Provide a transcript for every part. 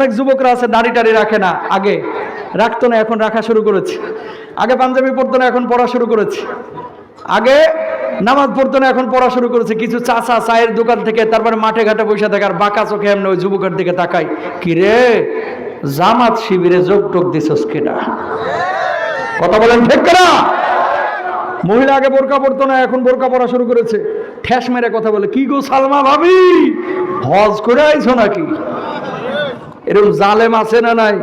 অনেক যুবকরা আছে, দাড়ি টাড়ি রাখে না, আগে। রাখতো না, এখন রাখা শুরু করেছে। আগে পাঞ্জাবি পরতো না, এখন পড়া শুরু করেছে। আগে নামাজ পড়তো না, এখন পড়া শুরু করেছে। কিছু চাচা চায়ের দোকান থেকে তারপরে মাঠে ঘাটে বসে থাকে আর বাঁকা চোখে এমনি ওই যুবকের দিকে তাকাই কি রে? জামাত শিবিরে যোগ টোক দিছস কেটা কথা বলেন ঠিক না মহিলা আগে বোরকা পড়তো না, এখন বোরকা পড়া শুরু করেছে। ঠ্যাস মেরে কথা বলে, কি গো সালমা ভাবি? হজ করে আইছো নাকি? এরকম জালেম আছে না নাই?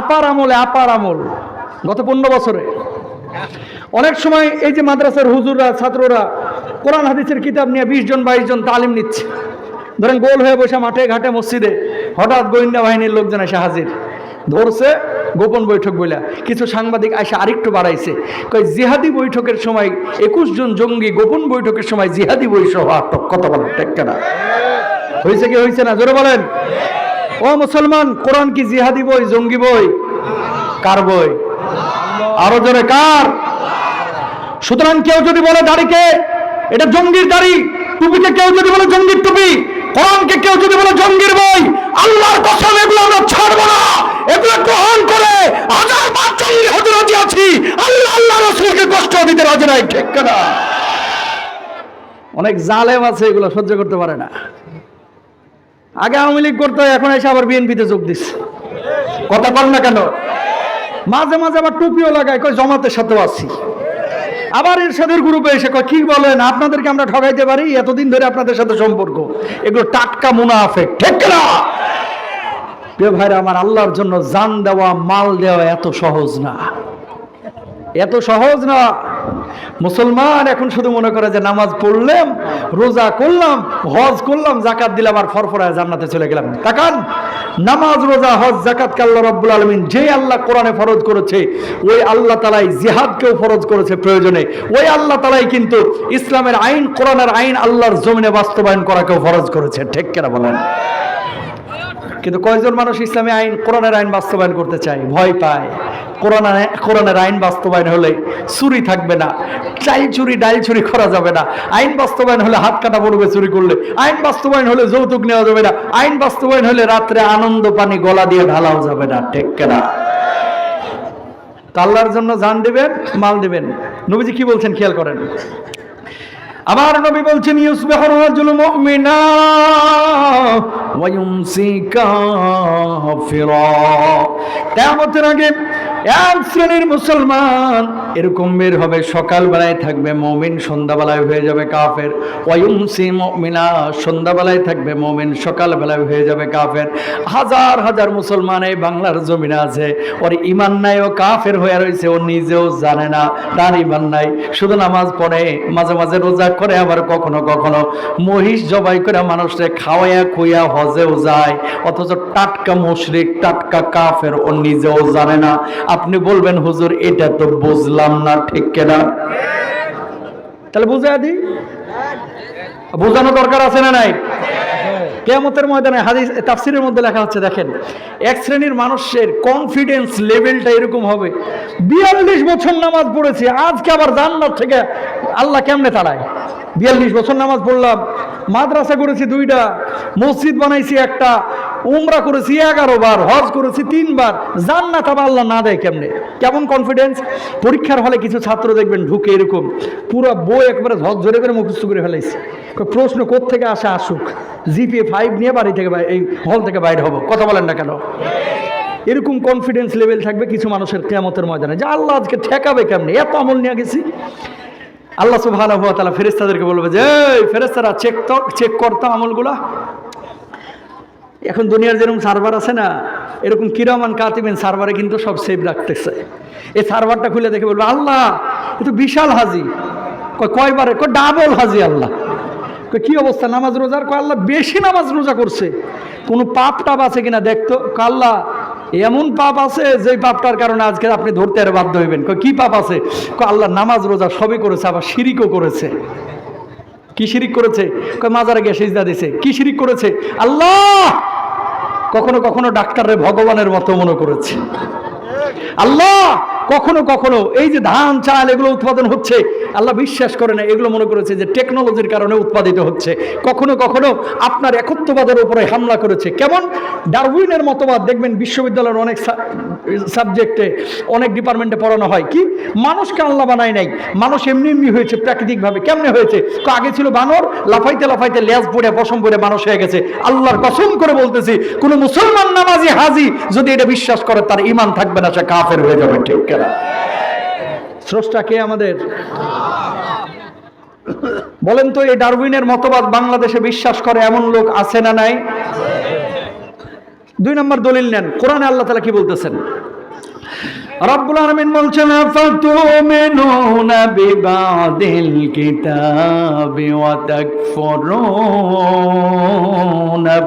আপার আমলে আপার আমল। গত পনেরো বছরে। অনেক সময় এই যে মাদ্রাসার হুজুররা, ছাত্ররা কোরআন, হাদিসের কিতাব নিয়ে বিশ জন, বাইশ জন তালিম নিচ্ছে। ধরেন গোল হয়ে বসে মাঠে ঘাটে মসজিদে হঠাৎ গোয়েন্দা বাহিনীর লোকজন এসে হাজির। ধরছে গোপন বৈঠক বইলা। কিছু সাংবাদিক এসে আরেকটু বাড়াইছে। কয়, জিহাদি বৈঠকের সময় একুশ জন জঙ্গি গোপন বৈঠকের সময় জিহাদি বৈঠক আটক। কথা বলেন, ঠিক না হয়েছে কি হয়েছে না? জোরে বলেন। ও মুসলমান, কোরআন কি জিহাদি বই, জঙ্গি বই? কার বই? আরও জোরে, কার? সুতরাং কেউ যদি বলে দাড়িকে, এটা জঙ্গির দাড়ি, টুপিকে কেউ যদি বলে জঙ্গির টুপি, কোরআনকে কেউ যদি বলে জঙ্গির বই, আল্লাহর কসম, এগুলো আমরা ছাড়বো না। এগুলো গ্রহণ করে হাজার বার জঙ্গি হতে রাজি আছি। আল্লাহ আল্লাহ রসুলকে কষ্ট দিতে রাজি নাই, ঠিক না অনেক জালেম আছে, এগুলো সহ্য করতে পারে না। আগে আওয়ামী লীগ করতো এখন এসে আবার বিএনপিতে যোগ দিচ্ছে কথা বল না কেন? মাঝে মাঝে আবার টুপিও লাগায়, কয় জমাতের সাথেও আছি। আবার এরশাদের গ্রুপে এসে কয়, কি বলেন, আপনাদেরকে আমরা ঠকাইতে পারি? এতদিন ধরে আপনাদের সাথে সম্পর্ক। এগুলো টাটকা মুনাফেক, ঠিক না প্রিয় ভাইরা, আমার আল্লাহর জন্য জান দেওয়া, মাল দেওয়া এত সহজ না। এত সহজ না। মুসলমান এখন শুধু মনে করে যে নামাজ পড়লাম, রোজা করলাম, হজ করলাম, জাকাত দিলাম আর ফরফরায় জান্নাতে চলে গেলাম। তাকান, নামাজ, রোজা, হজ, জাকাত আল্লাহ রব্বুল আলমিন যে আল্লাহ কোরআনে ফরজ করেছে, ওই আল্লাহ তালাই জিহাদকেও ফরজ করেছে প্রয়োজনে। ওই আল্লাহ তালাই কিন্তু ইসলামের আইন, কোরআনের আইন আল্লাহর জমিনে বাস্তবায়ন করাকেও ফরজ করেছে। ঠিক কেনা বলেন? কিন্তু কয়জন মানুষ ইসলামী আইন, কোরআনের আইন বাস্তবায়ন করতে চায়? ভয় পায়। কোরআন কোরআনের আইন বাস্তবায়ন হলে চুরি থাকবে না। চাল চুরি ডাইল চুরি করা যাবে না। আইন বাস্তবায়ন হলে হাত কাটা পড়বে চুরি করলে। আইন বাস্তবায়ন হলে যৌতুক নেওয়া যাবে না। আইন বাস্তবায়ন হলে রাত্রে আনন্দ পানি গলা দিয়ে ঢালাও যাবে না, ঠিক কেনা? তা আল্লাহর জন্য জান দিবেন, মাল দিবেন। নবীজি কি বলছেন খেয়াল করেন? আমার নবী বলছেন ইউসবিহুর রাজুল মুমিনা, ওয়া ইউমসি আগে এক শ্রেণির মুসলমান, এরকম বের হবে, সকালবেলায় থাকবে, মুমিন সন্ধ্যাবেলায় হয়ে যাবে কাফের। ওয়া ইউমসি মুমিনা, সন্ধ্যাবেলায় থাকবে মুমিন, সকালবেলায় হয়ে যাবে কাফের। হাজার হাজার মুসলমান এই বাংলার জমিনে আছে। ওর ইমান নাই, ও কাফের হয়ে রয়েছে, ও নিজেও জানে না, তার ইমান নাই। শুধু নামাজ পড়ে, মাঝে মাঝে রোজা করে, আবার কখনো কখনো মহিষ জবাই করে মানুষকে খাওয়াইয়া খুইয়া হজেও যায়। অথচ টাটকা মুশরিক, টাটকা কাফের, ও নিজেও জানে না। আপনি বলবেন, হুজুর, এটা তো বুঝলাম না, ঠিক কেনা? তাহলে বুঝে দি বোঝানো দরকার আছে না নাই? কেয়ামতের ময়দানে হাদিস, তাফসিরের মধ্যে লেখা হচ্ছে, দেখেন, এক শ্রেণির মানুষের কনফিডেন্স লেভেলটা এরকম হবে। বিয়াল্লিশ বছর নামাজ পড়েছে, আজকে আবার জান্নাত থেকে আল্লাহ কেমনে তাড়ায়? বিয়াল্লিশ বছর নামাজ পড়লাম, মাদ্রাসা করেছি দুইটা, মসজিদ বানাইছি একটা উমরা করেছি এগারো বার, হজ করেছি তিনবার জান্নাত আবার আল্লাহ না দেয় কেমনে? কেমন কনফিডেন্স পরীক্ষার হলে কিছু ছাত্র দেখবেন ঢুকে এরকম, পুরো বই একবারে ঝক ঝরে করে মুখস্থ করে ফেলাইছে। প্রশ্ন থেকে আসে আসুক। জিপিএ ফাইভ নিয়ে বাড়ি থেকে এই হল থেকে বাইরে হব। কথা বলেন না কেন? এরকম কনফিডেন্স লেভেল থাকবে কিছু মানুষের কেমতের ময়দানে। যে আল্লাহ আজকে ঠেকাবে কেমনে? এত আমল নিয়ে গেছি। আল্লাহ তাআলা ফেরেশতাদেরকে বলবে যে, এই ফেরেশতারা চেক চেক করতো আমলগুলা। এখন দুনিয়ার যেরকম সার্ভার আছে না, এরকম কিরামান কাতিবেন সার্ভারে কিন্তু সব সেভ রাখতেছে। এই সার্ভারটা খুলে দেখে বলবে, আল্লাহ, এ তো বিশাল হাজি। কয়, কয়বারে? কয়, ডাবল হাজি আল্লাহ। কি অবস্থা? নামাজ রোজার? কয়, আল্লাহ, বেশি নামাজ রোজা করছে। কোনো পাপ টাপ আছে কিনা দেখতো? আল্লাহ, এমন পাপ আছে যে পাপটার কারণে আজকে আপনি ধরতে আর বাধ্য হইবেন। কি পাপ আছে? আল্লাহ, নামাজ রোজা সবই করেছে, আবার শিরিকও করেছে। কি শিরিক করেছে? মাজারে গিয়ে সিজদা দিছে। কি শিরিক করেছে? আল্লাহ কখনো কখনো ডাক্তাররে ভগবানের মতো মনে করেছে। আল্লাহ! কখনো কখনো এই যে ধান, চাল এগুলো উৎপাদন হচ্ছে, আল্লাহ বিশ্বাস করে না, এগুলো মনে করেছে যে টেকনোলজির কারণে উৎপাদিত হচ্ছে। কখনো কখনো আপনার একত্ববাদের উপরে হামলা করেছে। কেমন? ডারউইনের মতবাদ, দেখবেন বিশ্ববিদ্যালয়ের অনেক সাবজেক্টে অনেক ডিপার্টমেন্টে পড়ানো হয়। কি? মানুষকে আল্লাহ বানায় নাই। মানুষ এমনি এমনি হয়েছে, প্রাকৃতিকভাবে। কেমনে হয়েছে? আগে ছিল বানর, লাফাইতে লাফাইতে লেজ পড়ে পশম পড়ে মানুষ হয়ে গেছে। আল্লাহর কসম করে বলতেছি, কোনো মুসলমান নামাজি হাজি যদি এটা বিশ্বাস করে, তার ইমান থাকবে না, সে কাফের হয়ে যাবে, ঠিক কেনা স্রষ্টা কে আমাদের? বলেন তো, এই ডারউইনের মতবাদ বাংলাদেশে বিশ্বাস করে এমন লোক আছে না নাই? দুই নম্বর দলিল নেন, কোরআনে আল্লাহ তালা কি বলতেছেন? রব্বুল আলামিন বলছেন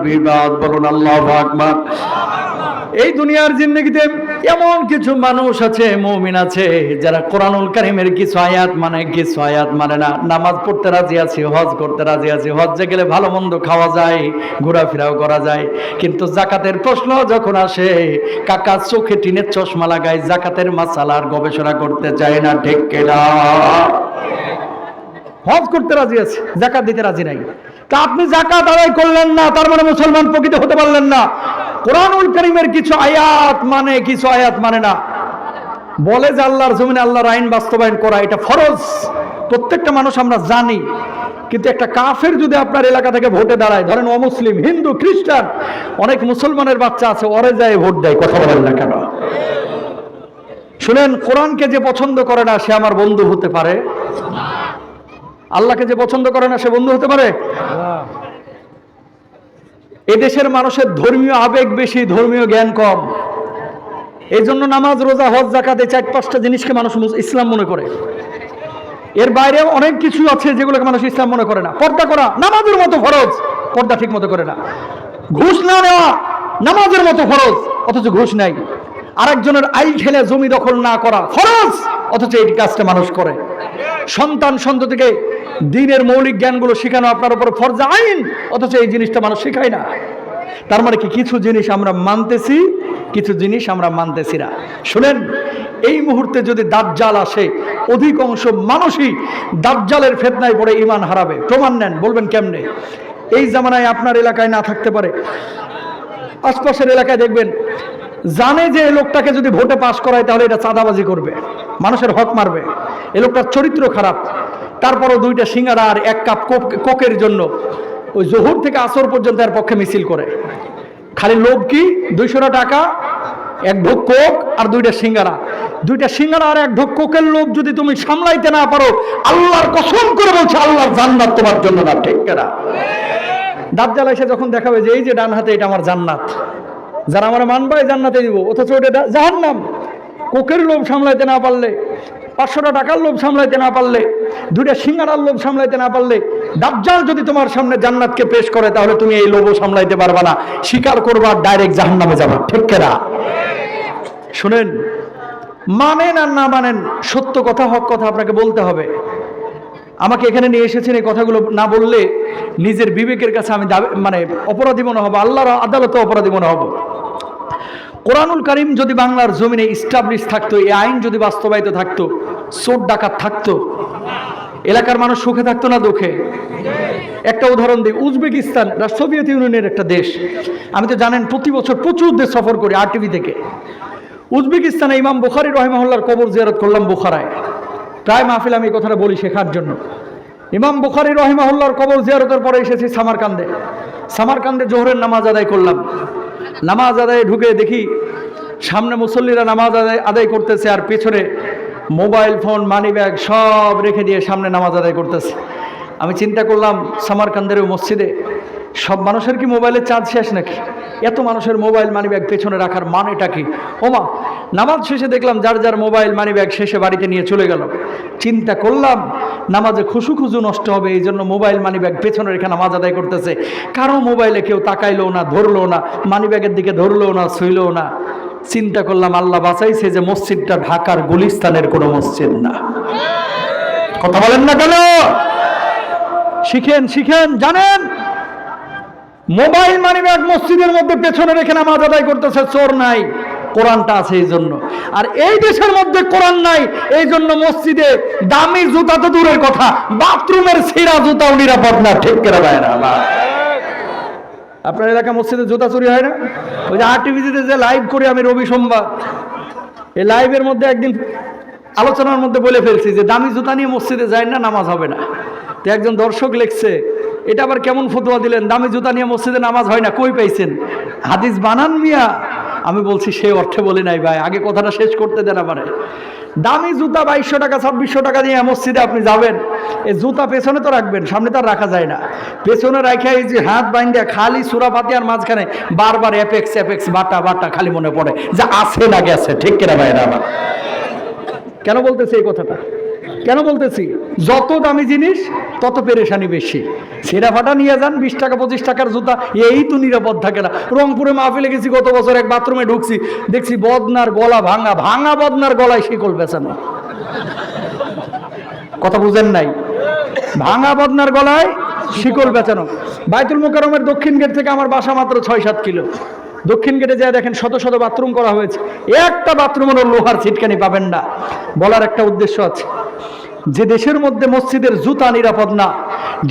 বিবাদ বলুন, আল্লাহু এই দুনিয়ার জিন্দগিতে এমন কিছু মানুষ আছে, মৌমিন আছে, যারা কোরআনুল কারিমের কিছু আয়াত মানে কিছু আয়াত মানে না। নামাজ পড়তে রাজি আছে, হজ করতে রাজি আছে। হজে গেলে ভালো মন্দ খাওয়া যায়, ঘোরাফেরাও করা যায়। কিন্তু জাকাতের প্রশ্ন যখন আসে, কাকা চোখে টিনের চশমা লাগায় জাকাতের মাসালার গবেষণা করতে চায় না, ঠিক কেনা? হজ করতে রাজি আছে, জাকাত দিতে রাজি নাই। তা আপনি জাকাত আদায় করলেন না, তার মানে মুসলমান প্রকৃত হতে পারলেন না। কোরআনুল করিমের কিছু আয়াত মানে কিছু আয়াত মানে না। বলে যে আল্লাহর জমিনে আল্লাহর আইন বাস্তবায়ন করা, এটা ফরজ। প্রত্যেকটা মানুষ আমরা জানি। কিন্তু একটা কাফের যদি আপনার এলাকা থেকে ভোটে দাঁড়ায়, ধরেন অমুসলিম হিন্দু, খ্রিস্টান, অনেক মুসলমানের বাচ্চা আছে, ওরে যায় ভোট দেয়, কথা বলেন না কেন? শুনেন, কোরআনকে যে পছন্দ করে না, সে আমার বন্ধু হতে পারে। আল্লাহকে যে পছন্দ করে না, সে বন্ধু হতে পারে? এদেশের মানুষের ধর্মীয় আবেগ বেশি, ধর্মীয় জ্ঞান কম। এই জন্য নামাজ, রোজা, হজ জাকাতে চার পাঁচটা জিনিসকে মানুষ ইসলাম মনে করে। এর বাইরে অনেক কিছু আছে যেগুলোকে মানুষ ইসলাম মনে করে না। পর্দা করা, নামাজের মতো ফরজ। পর্দা ঠিক মতো করে না। ঘুষ না নেওয়া, নামাজের মতো ফরজ। অথচ ঘুষ নাই। আরেকজনের আইল ঠেলে জমি দখল না করা ফরজ। অথচ এই কাজটা মানুষ করে। সন্তান সন্ততিকে দিনের মৌলিক জ্ঞানগুলো শেখানো আপনার উপর ফরজা আইন, অথচ এই জিনিসটা মানুষ শেখায় না। তার মানে কি, কিছু জিনিস আমরা মানতেছি, কিছু জিনিস আমরা মানতেছি না। শুনেন, এই মুহূর্তে যদি দাজ্জাল আসে, অধিকাংশ মানুষই দাজ্জালের ফেতনায় পড়ে ইমান হারাবে। প্রমাণ নেন, বলবেন কেমনে? এই জামানায় আপনার এলাকায় না থাকতে পারে। আশপাশের এলাকায় দেখবেন, জানে যে এই লোকটাকে যদি ভোটে পাশ করায়, তাহলে এটা চাঁদাবাজি করবে। মানুষের হক মারবে। এ লোকটার চরিত্র খারাপ। তারপরও দুইটা সিঙ্গারা আর এক কাপ কোক- কোকের জন্য ওই জহুর থেকে আসর পর্যন্ত এর পক্ষে মিছিল করে। খালি লোভ কি? দুইশোটা টাকা, এক ঢোক কোক আর দুইটা সিঙ্গারা। দুইটা সিঙ্গারা আর এক ঢোক কোকের লোভ যদি তুমি সামলাইতে না পারো, আল্লাহর কসম করে বলছে, আল্লাহর জান্নাত তোমার জন্য না, ঠিক কেনা? দাজ্জাল এসে যখন দেখাবে যে এই যে ডান হাতে এটা আমার জান্নাত, যারা আমার মানবে জান্নাতে দিব, অথচ ওটা জাহান্নাম। কোকের লোভ সামলাইতে না পারলে পাঁচশোটা টাকার লোভ সামলাইতে না পারলে, দুইটা সিঙ্গারার লোভ সামলাইতে না পারলে দাজ্জাল যদি তোমার সামনে জান্নাতকে পেশ করে, তাহলে তুমি এই লোভও সামলাইতে পারবা না। স্বীকার করবা ডাইরেক্ট জাহান্নামে যাবা। ঠিক কেনা? শুনেন, মানেন আর না মানেন, সত্য কথা, হক কথা আপনাকে বলতে হবে। আমাকে এখানে নিয়ে এসেছেন এই কথাগুলো না বললে নিজের বিবেকের কাছে আমি মানে অপরাধী মনে হব, আল্লাহর আদালতে অপরাধী মনে হব। কোরআনুল করিম যদি বাংলার জমিনে ইস্টাবলিশ থাকতো, এই আইন যদি বাস্তবায়িত থাকতো চোর ডাকাত থাকতো। এলাকার মানুষ সুখে থাকতো না, দুঃখে। একটা উদাহরণ দিই, উজবেকিস্তান সোভিয়েত ইউনিয়নের একটা দেশ। আমি তো জানেন, প্রতি বছর প্রচুর দেশ সফর করি আর টিভি থেকে। উজবেকিস্তানে ইমাম বুখারি রহমাহুল্লার কবর জিয়ারত করলাম বুখারায়। প্রায় মাহফিল আমি এই কথাটা বলি শেখার জন্য। ইমাম বুখারি রহিমাহুল্লার কবর জিয়ারতের পরে এসেছি সামারকান্দে। সামারকান্দে জোহরের নামাজ আদায় করলাম। নামাজ আদায়ে ঢুকে দেখি সামনে মুসল্লিরা নামাজ আদায় আদায় করতেছে আর পেছনে মোবাইল ফোন মানি ব্যাগ সব রেখে দিয়ে সামনে নামাজ আদায় করতেছে। আমি চিন্তা করলাম, সামারকান্দের মসজিদে সব মানুষের কি মোবাইলের চার্জ শেষ নাকি? এত মানুষের মোবাইল মানি ব্যাগ পেছনে রাখার মানেটা কি? ওমা নামাজ শেষে দেখলাম যার যার মোবাইল মানি ব্যাগ শেষে বাড়িতে নিয়ে চলে গেল। চিন্তা করলাম, নামাজে খুশু খুজু নষ্ট হবে, এই জন্য মোবাইল মানি ব্যাগ পেছনে রেখে নামাজ আদায় করতেছে। কারও মোবাইলে কেউ তাকাইলো না, ধরলো না মানি ব্যাগের দিকে ধরলো না শুইলো না। চিন্তা করলাম, আল্লাহ বাঁচাইছে যে মসজিদটা ঢাকার গুলিস্তানের কোনো মসজিদ না। কথা বলেন না কেন? শিখেন শিখেন, জানেন? মোবাইল মানি ব্যাগ মসজিদের মধ্যে পেছনে রেখে নামাজ আদায় করতেছে, চোর নাই। কোরআনটা আছে এই জন্য। আর এই দেশের মধ্যে কোরআন নাই, এই জন্য মসজিদে দামি জুতা তো দূরের কথা, বাথরুমের ছিঁড়া জুতাও নিরাপদ না, ঠিক করে দেয় না আপনার এলাকা মসজিদে জুতা চুরি হয় না? ওই যে আর টিভিতে যে লাইভ করি আমি রবি সোমবার, এই লাইভের মধ্যে একদিন আলোচনার মধ্যে বলে ফেলছি যে দামি জুতা নিয়ে মসজিদে যায় না, নামাজ হবে না। তো একজন দর্শক লিখছে, এটা আবার কেমন ফতোয়া দিলেন? দামি জুতা নিয়ে মসজিদে নামাজ হয় না, কই পাইছেন? হাদিস বানান মিয়া আমি বলছি সেই অর্থে বলি নাই ভাই, আগে কথাটা শেষ করতে দেন আমারে। দামি জুতা বাইশশো টাকা, ছাব্বিশশো টাকা দিয়ে মসজিদে আপনি যাবেন, এই জুতা পেছনে তো রাখবেন, সামনে তো রাখা যায় না। পেছনে রাখা এই যে হাত বাইন্দা, খালি সুরাপাতি আর মাঝখানে বারবার অ্যাপেক্স অ্যাপেক্স বাটা বাটা খালি মনে পড়ে। যে আছে না গেছে ঠিক কিনা ভাইরা আমার? কেন বলতেছে এই কথাটা? কেন বলতেছি? যত দামি জিনিস, তত পেরেশানি বেশি। সেরা ফাটা নিয়ে যান, বিশ টাকা, পঁচিশ টাকার জুতা, এই তো নিরাপদ থাকে না। রংপুরে মাহফিলে গেছি গত বছর, এক বাথরুমে ঢুকছি, দেখছি বদনার গলা ভাঙা ভাঙা বদনার গলায় শিকল বেচানো কথা বুঝেন নাই? ভাঙা বদনার গলায় শিকল বেচানো বাইতুল মোকারমের দক্ষিণ গেট থেকে আমার বাসা মাত্র ছয় সাত কিলো। দক্ষিণ গেটে যায় দেখেন শত শত বাথরুম করা হয়েছে। একটা বাথরুমের লোহার ছিটকানি পাবেন না। বলার একটা উদ্দেশ্য আছে। যে দেশের মধ্যে মসজিদের জুতা নিরাপদ না,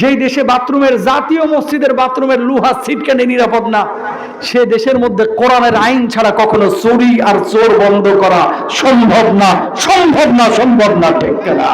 যেই দেশে বাথরুমের জাতীয় মসজিদের বাথরুমের লুহা সিটকানি নিরাপদ না, সে দেশের মধ্যে কোরআনের আইন ছাড়া কখনো চুরি আর চোর বন্ধ করা সম্ভব না সম্ভব না সম্ভব না, ঠিক না